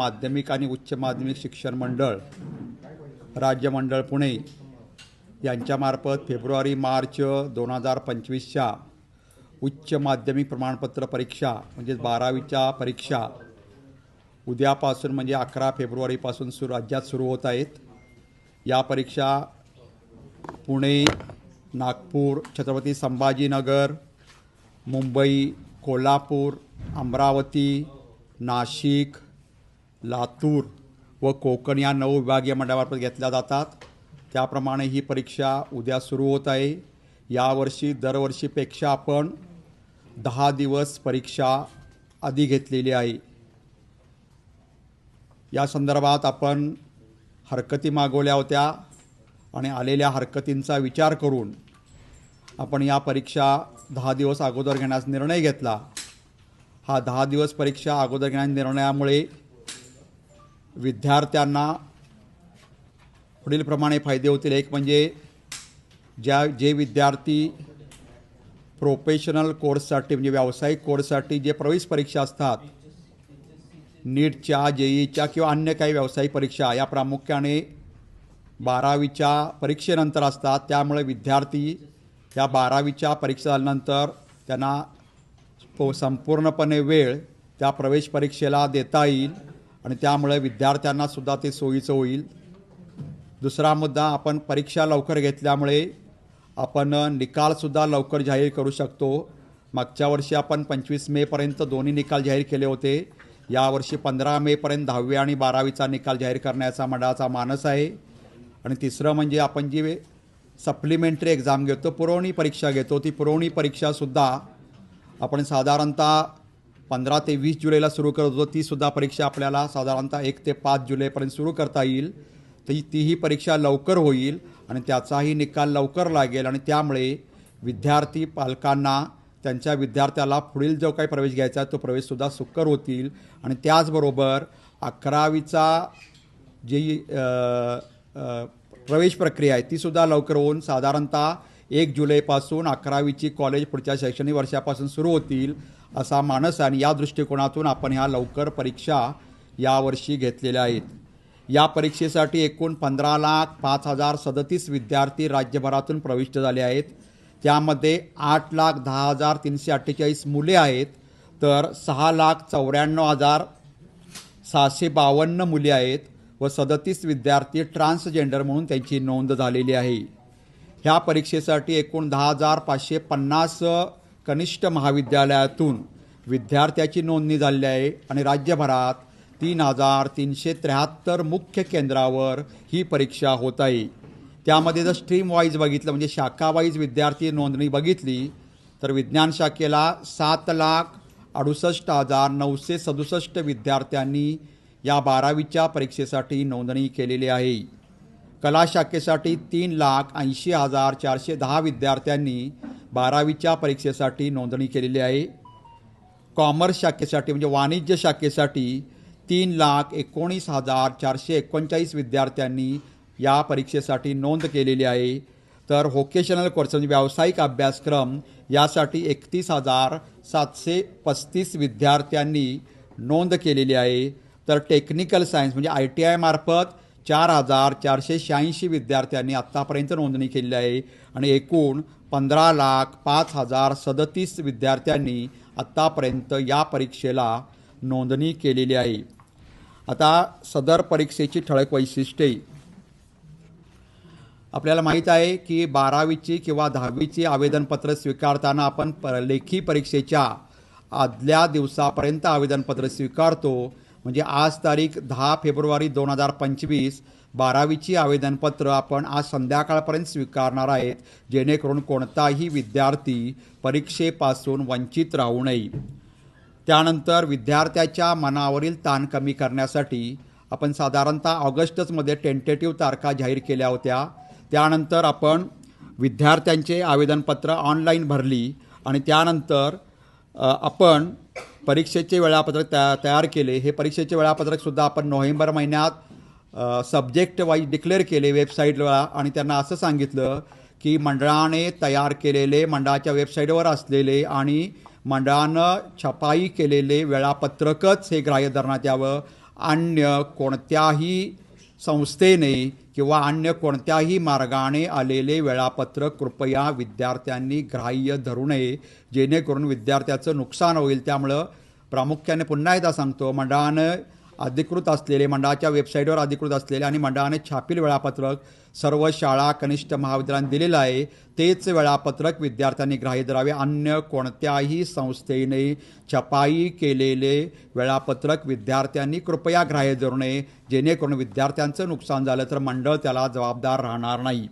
माध्यमिक आणि उच्च माध्यमिक शिक्षण मंडळ राज्य मंडळ पुणे यांच्यामार्फत फेब्रुवारी मार्च दोन हजार पंचवीसच्या उच्च माध्यमिक प्रमाणपत्र परीक्षा म्हणजेच बारावीच्या परीक्षा उद्यापासून म्हणजे अकरा फेब्रुवारीपासून सुरू राज्यात सुरू होत आहेत. या परीक्षा पुणे नागपूर छत्रपती संभाजीनगर मुंबई कोल्हापूर अमरावती नाशिक लातूर व कोकण या नऊ विभागीय मंडळामार्फत घेतल्या जातात. त्याप्रमाणे ही परीक्षा उद्या सुरू होत आहे. यावर्षी दरवर्षीपेक्षा आपण दहा दिवस परीक्षा आधी घेतलेली आहे. या संदर्भात आपण हरकती मागवल्या होत्या आणि आलेल्या हरकतींचा विचार करून आपण या परीक्षा दहा दिवस अगोदर घेण्यास निर्णय घेतला. हा दहा दिवस परीक्षा अगोदर घेण्याच्या निर्णयामुळे विद्यार्थ्यांना पुढीलप्रमाणे फायदे होतील. एक म्हणजे ज्या जे विद्यार्थी प्रोफेशनल कोर्ससाठी म्हणजे व्यावसायिक कोर्ससाठी जे प्रवेश परीक्षा असतात नीटच्या जेईच्या किंवा अन्य काही व्यावसायिक परीक्षा या प्रामुख्याने बारावीच्या परीक्षेनंतर असतात. त्यामुळे विद्यार्थी या बारावीच्या परीक्षा झाल्यानंतर त्यांना संपूर्णपणे वेळ त्या प्रवेश परीक्षेला देता येईल. आणि त्यामुळे विद्यार्थ्यांना सुद्धा ते सोयीचं होईल. दुसरा मुद्दा आपण परीक्षा लवकर घेतल्यामुळे आपण निकालसुद्धा लवकर जाहीर करू शकतो. मागच्या वर्षी आपण पंचवीस मेपर्यंत दोन्ही निकाल जाहीर केले होते. यावर्षी पंधरा मेपर्यंत दहावी आणि बारावीचा निकाल जाहीर करण्याचा मंडळाचा मानस आहे. आणि तिसरं म्हणजे आपण जी सप्लिमेंटरी एक्झाम घेतो पुरवणी परीक्षा घेतो ती पुरवणी परीक्षासुद्धा आपण साधारणतः पंधरा ते वीस जुलैला सुरू करत होतो. तीसुद्धा परीक्षा आपल्याला साधारणतः एक ते पाच जुलैपर्यंत सुरू करता येईल. ती तीही परीक्षा लवकर होईल आणि त्याचाही निकाल लवकर लागेल आणि त्यामुळे विद्यार्थी पालकांना त्यांच्या विद्यार्थ्याला पुढील जो काही प्रवेश घ्यायचा आहे तो प्रवेशसुद्धा सुकर होतील. आणि त्याचबरोबर अकरावीचा जी प्रवेश प्रक्रिया आहे तीसुद्धा लवकर होऊन साधारणतः एक जुलैपासून अकरावीची कॉलेज पुढच्या शैक्षणिक वर्षापासून सुरू होतील. असा मानस आणि या दृष्टिकोनातून आपण ह्या लवकर परीक्षा यावर्षी घेतलेल्या आहेत. या परीक्षेसाठी एकूण पंधरा लाख पाच हजार सदतीस विद्यार्थी राज्यभरातून प्रविष्ट झाले आहेत. त्यामध्ये आठ लाख दहा हजार तीनशे अठ्ठेचाळीस मुले आहेत. तर सहा लाख चौऱ्याण्णव हजार सहाशे बावन्न मुले आहेत व सदतीस विद्यार्थी ट्रान्सजेंडर म्हणून त्यांची नोंद झालेली आहे. ह्या परीक्षेसाठी एकूण दहा हजार पाचशे पन्नास कनिष्ठ महाविद्यालयातून विद्यार्थ्याची नोंदणी झालेली आहे आणि राज्यभरात तीन हजार तीनशे त्र्याहत्तर मुख्य केंद्रावर ही परीक्षा होत आहे. त्यामध्ये जर स्ट्रीम वाईज बघितलं म्हणजे शाखावाईज विद्यार्थी नोंदणी बघितली तर विज्ञान शाखेला सात लाख अडुसष्ट हजार नऊशे सदुसष्ट विद्यार्थ्यांनी या बारावीच्या परीक्षेसाठी नोंदणी केलेली आहे. कला शाखेसाठी तीन लाख ऐंशी हजार चारशे दहा विद्यार्थ्यांनी बारावीच्या परीक्षेसाठी नोंदणी केलेली आहे. कॉमर्स शाखेसाठी म्हणजे वाणिज्य शाखेसाठी तीन लाख एकोणीस हजार चारशे एकोणचाळीस विद्यार्थ्यांनी या परीक्षेसाठी नोंद केलेली आहे. तर व्होकेशनल कोर्स म्हणजे व्यावसायिक अभ्यासक्रम यासाठी एकतीस हजार सातशे पस्तीस विद्यार्थ्यांनी नोंद केलेली आहे. तर टेक्निकल सायन्स म्हणजे आय टी आयमार्फत चार हजार चारशे शहाऐंशी विद्यार्थ्यांनी आत्तापर्यंत नोंदणी केलेली आहे आणि एकूण पंधरा लाख पाच हजार सदतीस विद्यार्थ्यांनी आत्तापर्यंत या परीक्षेला नोंदणी केलेली आहे. आता सदर परीक्षेची ठळक वैशिष्ट्ये. आपल्याला माहीत आहे की बारावीची किंवा दहावीची आवेदनपत्र स्वीकारताना आपण प लेखी परीक्षेच्या आदल्या दिवसापर्यंत आवेदनपत्र स्वीकारतो. म्हणजे आज तारीख दहा फेब्रुवारी दोन हजार पंचवीस. बारावीची आवेदनपत्र आपण आज संध्याकाळपर्यंत स्वीकारणार आहेत जेणेकरून कोणताही विद्यार्थी परीक्षेपासून वंचित राहू नये. त्यानंतर विद्यार्थ्याच्या मनावरील ताण कमी करण्यासाठी आपण साधारणतः ऑगस्टचमध्ये टेंटेटिव्ह तारखा जाहीर केल्या होत्या. त्यानंतर आपण विद्यार्थ्यांचे आवेदनपत्र ऑनलाईन भरली आणि त्यानंतर आपण परीक्षेचे वेळापत्रक तया तयार केले. हे परीक्षेचे वेळापत्रकसुद्धा आपण नोव्हेंबर महिन्यात सब्जेक्ट वाईज डिक्लेअर केले वेबसाईटला आणि त्यांना असं सांगितलं की मंडळाने तयार केलेले मंडळाच्या वेबसाईटवर असलेले आणि मंडळानं छपाई केलेले वेळापत्रकच हे ग्राह्य धरण्यात यावं. अन्य कोणत्याही संस्थेने किंवा अन्य कोणत्याही मार्गाने आलेले वेळापत्रक कृपया विद्यार्थ्यांनी ग्राह्य धरू नये जेणेकरून विद्यार्थ्याचं नुकसान होईल. त्यामुळं प्रामुख्याने पुन्हा एकदा सांगतो मंडळानं अधिकृत असलेले मंडळाच्या वेबसाईटवर अधिकृत असलेले आणि मंडळाने छापील वेळापत्रक सर्व शाळा कनिष्ठ महाविद्यालयांना दिलेलं आहे. तेच वेळापत्रक विद्यार्थ्यांनी ग्राह्य धरावे. अन्य कोणत्याही संस्थेने छपाई केलेले वेळापत्रक विद्यार्थ्यांनी कृपया ग्राह्य धरू नये. जेणेकरून विद्यार्थ्यांचं नुकसान झालं तर मंडळ त्याला जबाबदार राहणार नाही.